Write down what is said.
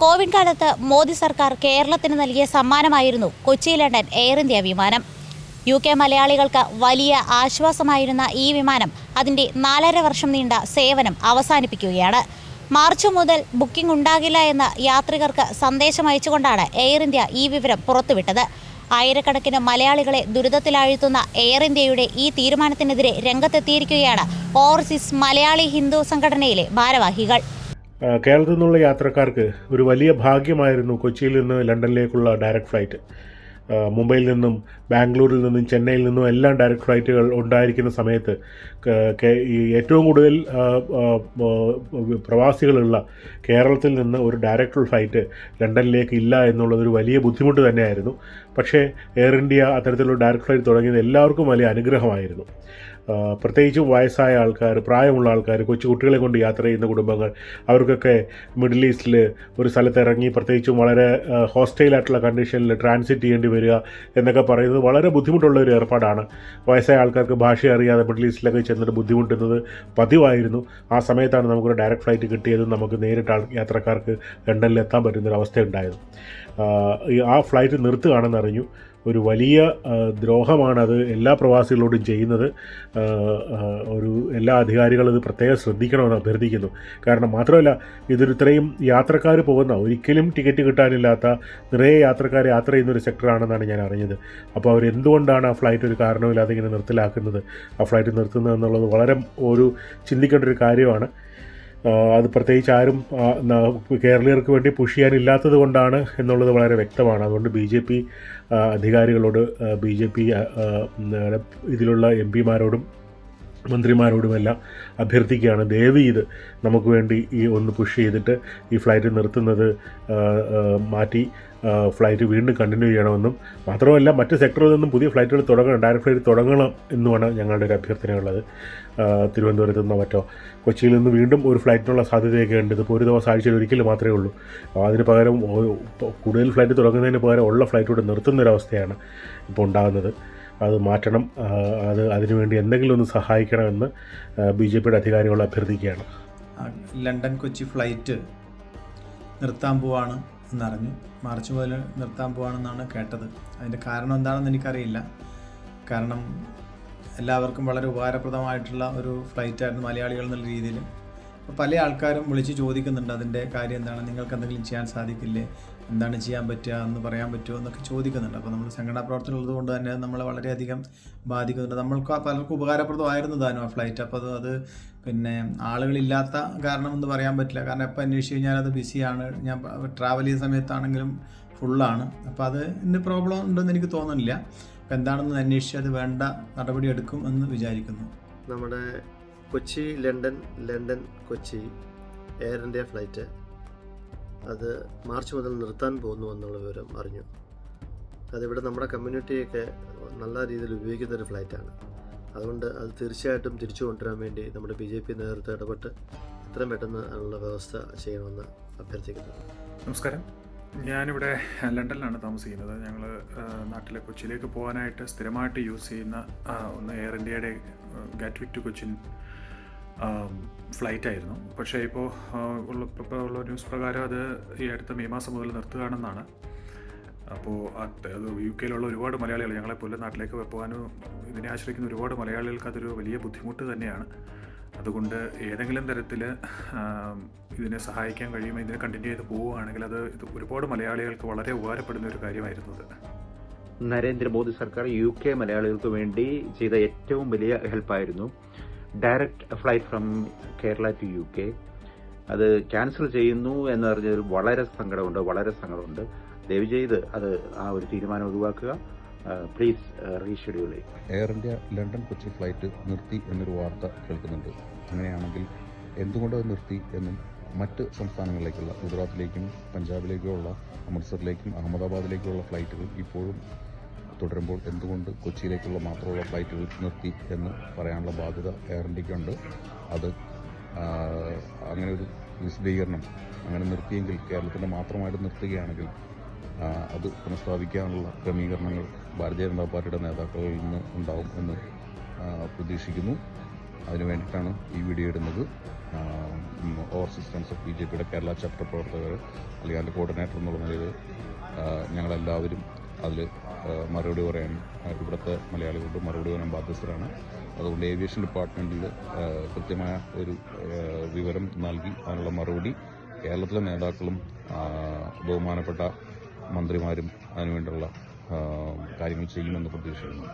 Covid കാലത്ത് മോദി സർക്കാർ കേരളത്തിന് നൽകിയ സമ്മാനമായിരുന്നു കൊച്ചി ലണ്ടൻ എയർ ഇന്ത്യ വിമാനം. യു കെ മലയാളികൾക്ക് വലിയ ആശ്വാസമായിരുന്ന ഈ വിമാനം അതിന്റെ നാലര വർഷം നീണ്ട സേവനം അവസാനിപ്പിക്കുകയാണ്. മാർച്ച് മുതൽ ബുക്കിംഗ് ഉണ്ടാകില്ല എന്ന യാത്രികർക്ക് സന്ദേശം അയച്ചുകൊണ്ടാണ് എയർ ഇന്ത്യ ഈ വിവരം പുറത്തുവിട്ടത്. ആയിരക്കണക്കിന് മലയാളികളെ ദുരിതത്തിലാഴ്ത്തുന്ന എയർ ഇന്ത്യയുടെ ഈ തീരുമാനത്തിനെതിരെ രംഗത്തെത്തിയിരിക്കുകയാണ് ഓവർസീസ് മലയാളി ഹിന്ദു സംഘടനയിലെ ഭാരവാഹികൾ. കേരളത്തിൽ നിന്നുള്ള യാത്രക്കാർക്ക് ഒരു വലിയ ഭാഗ്യമായിരുന്നു കൊച്ചിയിൽ നിന്ന് ലണ്ടനിലേക്കുള്ള ഡയറക്റ്റ് ഫ്ലൈറ്റ്. മുംബൈയിൽ നിന്നും ബാംഗ്ലൂരിൽ നിന്നും ചെന്നൈയിൽ നിന്നും എല്ലാം ഡയറക്റ്റ് ഫ്ലൈറ്റുകൾ ഉണ്ടായിരിക്കുന്ന സമയത്ത് ഏറ്റവും കൂടുതൽ പ്രവാസികളുള്ള കേരളത്തിൽ നിന്ന് ഒരു ഡയറക്റ്റ് ഫ്ലൈറ്റ് ലണ്ടനിലേക്ക് ഇല്ല എന്നുള്ളതൊരു വലിയ ബുദ്ധിമുട്ട് തന്നെയായിരുന്നു. പക്ഷേ എയർ ഇന്ത്യ അത്തരത്തിലുള്ള ഡയറക്റ്റ് ഫ്ലൈറ്റ് തുടങ്ങിയത് എല്ലാവർക്കും വലിയ അനുഗ്രഹമായിരുന്നു. പ്രത്യേകിച്ച് വയസ്സായ ആൾക്കാർ പ്രായമുള്ള ആൾക്കാർ കൊച്ചു കുട്ടികളെ കൊണ്ട് യാത്ര ചെയ്യുന്ന കുടുംബങ്ങൾ അവർക്കൊക്കെ മിഡിൽ ഈസ്റ്റിൽ ഒരു സ്ഥലത്ത് ഇറങ്ങി പ്രത്യേകിച്ചും വളരെ ഹോസ്റ്റൈലായിട്ടുള്ള കണ്ടീഷനിൽ ട്രാൻസിറ്റ് ചെയ്യേണ്ടി വരിക എന്നൊക്കെ പറയുന്നത് വളരെ ബുദ്ധിമുട്ടുള്ള ഒരു ഏർപ്പാടാണ്. വയസ്സായ ആൾക്കാർക്ക് ഭാഷ അറിയാതെ മിഡിൽ ഈസ്റ്റിലൊക്കെ ചെന്നിട്ട് ബുദ്ധിമുട്ടുന്നത് പതിവായിരുന്നു. ആ സമയത്താണ് നമുക്കൊരു ഡയറക്റ്റ് ഫ്ലൈറ്റ് കിട്ടിയതും. നമുക്ക് നേരിട്ട് യാത്രക്കാർക്ക് ലണ്ടനിൽ എത്താൻ പറ്റുന്നൊരവസ്ഥയുണ്ടായത്. ആ, ഈ ആ ഫ്ലൈറ്റ് നിർത്തുകയാണെന്ന് അറിഞ്ഞു. ഒരു വലിയ ദ്രോഹമാണത് എല്ലാ പ്രവാസികളോടും ചെയ്യുന്നത്. ഒരു എല്ലാ അധികാരികളും ഇത് പ്രത്യേകം ശ്രദ്ധിക്കണമെന്ന് അഭ്യർത്ഥിക്കുന്നു. കാരണം മാത്രമല്ല ഇതൊരു ഇത്രയും യാത്രക്കാർ പോകുന്ന ഒരിക്കലും ടിക്കറ്റ് കിട്ടാനില്ലാത്ത നിറയെ യാത്രക്കാർ യാത്ര ചെയ്യുന്ന ഒരു സെക്ടറാണെന്നാണ് ഞാൻ അറിഞ്ഞത്. അപ്പോൾ അവർ എന്തുകൊണ്ടാണ് ആ ഫ്ലൈറ്റ് ഒരു കാരണമില്ലാതെ ഇങ്ങനെ നിർത്തലാക്കുന്നത്? ആ ഫ്ലൈറ്റ് നിർത്തുന്നത് എന്നുള്ളത് വളരെ ഒരു ചിന്തിക്കേണ്ട ഒരു കാര്യമാണ്. അത് പ്രത്യേകിച്ച് ആരും കേരളീയർക്ക് വേണ്ടി പുഷ് ചെയ്യാനില്ലാത്തത് കൊണ്ടാണ് എന്നുള്ളത് വളരെ വ്യക്തമാണ്. അതുകൊണ്ട് ബി ജെ പി അധികാരികളോട് ബി ജെ പി ഇതിലുള്ള എം പിമാരോടും മന്ത്രിമാരോടുമെല്ലാം അഭ്യർത്ഥിക്കുകയാണ്. ദയവ് ചെയ്ത് നമുക്ക് വേണ്ടി ഈ ഒന്ന് പുഷ് ചെയ്തിട്ട് ഈ ഫ്ലൈറ്റ് നിർത്തുന്നത് മാറ്റി ഫ്ലൈറ്റ് വീണ്ടും കണ്ടിന്യൂ ചെയ്യണമെന്നും മാത്രമല്ല മറ്റ് സെക്ടറിൽ നിന്നും പുതിയ ഫ്ലൈറ്റുകൾ തുടങ്ങണം ഡയറക്റ്റ് ഫ്ലൈറ്റ് തുടങ്ങണം എന്നുമാണ് ഞങ്ങളുടെ ഒരു അഭ്യർത്ഥനയുള്ളത്. തിരുവനന്തപുരത്ത് നിന്നോ മറ്റോ കൊച്ചിയിൽ നിന്ന് വീണ്ടും ഒരു ഫ്ലൈറ്റിനുള്ള സാധ്യതയൊക്കെ ഉണ്ട്. ഇതിപ്പോൾ ഒരു ദിവസം ആഴ്ചയിൽ ഒരിക്കൽ മാത്രമേ ഉള്ളൂ. അതിന് പകരം കൂടുതൽ ഫ്ലൈറ്റ് തുടങ്ങുന്നതിന് പകരം ഉള്ള ഫ്ലൈറ്റ് കൂടെ നിർത്തുന്നൊരവസ്ഥയാണ് ഇപ്പോൾ ഉണ്ടാകുന്നത്. അത് മാറ്റണം. അത് അതിനുവേണ്ടി എന്തെങ്കിലും ഒന്ന് സഹായിക്കണമെന്ന് ബി ജെ പിയുടെ അധികാരികൾ അഭ്യർത്ഥിക്കുകയാണ്. ലണ്ടൻ കൊച്ചി ഫ്ലൈറ്റ് നിർത്താൻ പോവാണ്. എന്നറിഞ്ഞു മാർച്ച് മുതൽ നിർത്താൻ പോവാണെന്നാണ് കേട്ടത്. അതിന്റെ കാരണം എന്താണെന്ന് എനിക്കറിയില്ല. കാരണം എല്ലാവർക്കും വളരെ ഉപകാരപ്രദമായിട്ടുള്ള ഒരു ഫ്ലൈറ്റായിരുന്നു മലയാളികൾ എന്നുള്ള രീതിയിൽ പല ആൾക്കാരും വിളിച്ച് ചോദിക്കുന്നുണ്ട് അതിന്റെ കാര്യം എന്താണ്? നിങ്ങൾക്ക് എന്തെങ്കിലും ചെയ്യാൻ സാധിക്കില്ലേ? എന്താണ് ചെയ്യാൻ പറ്റുക? എന്ന് പറയാൻ പറ്റുമോ? എന്നൊക്കെ ചോദിക്കുന്നുണ്ട്. അപ്പോൾ നമ്മൾ സംഘടനാ പ്രവർത്തനം ഉള്ളതുകൊണ്ട് തന്നെ നമ്മളെ വളരെയധികം ബാധിക്കുന്നുണ്ട്. നമ്മൾക്ക് പലർക്കും ഉപകാരപ്രദമായിരുന്നു താനും ആ ഫ്ലൈറ്റ് അപ്പോൾ അത് അത് പിന്നെ ആളുകളില്ലാത്ത കാരണം എന്ന് പറയാൻ പറ്റില്ല. കാരണം എപ്പോൾ അന്വേഷിച്ച് കഴിഞ്ഞാൽ അത് ബിസിയാണ് ഞാൻ ട്രാവൽ ചെയ്യുന്ന സമയത്താണെങ്കിലും ഫുള്ളാണ് അപ്പോൾ അത് പ്രോബ്ലം ഉണ്ടെന്ന് എനിക്ക് തോന്നുന്നില്ല. അപ്പോൾ എന്താണെന്ന് അന്വേഷിച്ച് അത് വേണ്ട നടപടി എടുക്കും എന്ന് വിചാരിക്കുന്നു. നമ്മുടെ Kochi London London Kochi Air India flight അത് മാർച്ച് മുതൽ നിർത്താൻ പോകുന്നു എന്നുള്ള വിവരം അറിഞ്ഞു. അതിവിടെ നമ്മുടെ കമ്മ്യൂണിറ്റിയൊക്കെ നല്ല രീതിയിൽ ഉപയോഗിക്കുന്ന ഒരു ഫ്ലൈറ്റാണ് അതുകൊണ്ട് അത് തീർച്ചയായിട്ടും തിരിച്ചു കൊണ്ടുവരാൻ വേണ്ടി നമ്മുടെ ബി ജെ പി നേതൃത്വം ഇടപെട്ട് എത്രയും പെട്ടെന്ന് അതിനുള്ള വ്യവസ്ഥ ചെയ്യണമെന്ന് അഭ്യർത്ഥിക്കുന്നു. നമസ്കാരം. ഞാനിവിടെ ലണ്ടനിലാണ് താമസിക്കുന്നത്. ഞങ്ങൾ നാട്ടിലെ കൊച്ചിയിലേക്ക് പോകാനായിട്ട് സ്ഥിരമായിട്ട് യൂസ് ചെയ്യുന്ന ഒന്ന് എയർ ഇന്ത്യയുടെ ഗാറ്റ്വിക് ടു കൊച്ചിൻ ഫ്ലൈറ്റ് ആയിരുന്നു. പക്ഷേ ഇപ്പോൾ ഉള്ള ഇപ്പോൾ ഉള്ള ന്യൂസ് പ്രകാരം അത് ഈ അടുത്ത മെയ് മാസം മുതൽ നിർത്തുകയാണെന്നാണ്. അപ്പോൾ അത് യു കെയിലുള്ള ഒരുപാട് മലയാളികൾ ഞങ്ങളെപ്പോലെ നാട്ടിലേക്ക് പോകാനും ഇതിനെ ആശ്രയിക്കുന്ന ഒരുപാട് മലയാളികൾക്ക് അതൊരു വലിയ ബുദ്ധിമുട്ട് തന്നെയാണ്. അതുകൊണ്ട് ഏതെങ്കിലും തരത്തിൽ ഇതിനെ സഹായിക്കാൻ കഴിയുമോ ഇതിനെ കണ്ടിന്യൂ ചെയ്ത് പോവുകയാണെങ്കിൽ അത് ഇത് ഒരുപാട് മലയാളികൾക്ക് വളരെ ഉപകാരപ്പെടുന്ന ഒരു കാര്യമായിരുന്നു അത്. നരേന്ദ്രമോദി സർക്കാർ യു കെ മലയാളികൾക്ക് വേണ്ടി ചെയ്ത ഏറ്റവും വലിയ ഹെൽപ്പായിരുന്നു. Direct flight from Kerala to U K അത് ക്യാൻസൽ ചെയ്യുന്നു എന്ന് പറഞ്ഞതിൽ വളരെ സങ്കടമുണ്ട് വളരെ സങ്കടമുണ്ട്. ദയവ് ചെയ്ത് അത് ആ ഒരു തീരുമാനം ഒഴിവാക്കുക. Please reschedule Air India London Kochi flight നിർത്തി എന്നൊരു വാർത്ത കേൾക്കുന്നുണ്ട്. അങ്ങനെയാണെങ്കിൽ എന്തുകൊണ്ട് നിർത്തി എന്നും മറ്റ് സംസ്ഥാനങ്ങളിലേക്കുള്ള ഗുജറാത്തിലേക്കും പഞ്ചാബിലേക്കുമുള്ള അമൃത്സറിലേക്കും അഹമ്മദാബാദിലേക്കുള്ള ഫ്ലൈറ്റുകൾ ഇപ്പോഴും തുടരുമ്പോൾ എന്തുകൊണ്ട് കൊച്ചിയിലേക്കുള്ള മാത്രമുള്ള ഫ്ലൈറ്റുകൾ നിർത്തി എന്ന് പറയാനുള്ള ബാധ്യത എയർ ഇന്ത്യക്കുണ്ട് അത് അങ്ങനെ ഒരു വിശദീകരണം അങ്ങനെ നിർത്തിയെങ്കിൽ കേരളത്തിന്റെ മാത്രമായിട്ട് നിർത്തുകയാണെങ്കിൽ അത് പുനഃസ്ഥാപിക്കാനുള്ള ക്രമീകരണങ്ങൾ ഭാരതീയ ജനതാ പാർട്ടിയുടെ നേതാക്കളിൽ നിന്ന് ഉണ്ടാവും എന്ന് പ്രതീക്ഷിക്കുന്നു. അതിനു വേണ്ടിയിട്ടാണ് ഈ വീഡിയോ ഇടുന്നത്. Overseas systems of B J പിയുടെ കേരള ചാപ്റ്റർ പ്രവർത്തകർ അല്ലെങ്കിൽ അതിന്റെ കോർഡിനേറ്റർ എന്നുള്ള നിലയിൽ ഞങ്ങളെല്ലാവരും അതിൽ മറുപടി പറയാൻ ഇവിടുത്തെ മലയാളികളോട് മറുപടി പറയാൻ ബാധ്യസ്ഥരാണ്. അതുകൊണ്ട് ഏവിയേഷൻ ഡിപ്പാർട്ട്മെന്റിൽ കൃത്യമായ ഒരു വിവരം നൽകി അതിനുള്ള മറുപടി കേരളത്തിലെ നേതാക്കളും ബഹുമാനപ്പെട്ട മന്ത്രിമാരും അതിനുവേണ്ടിയുള്ള കാര്യങ്ങൾ ചെയ്യുമെന്ന് പ്രതീക്ഷിക്കുന്നു.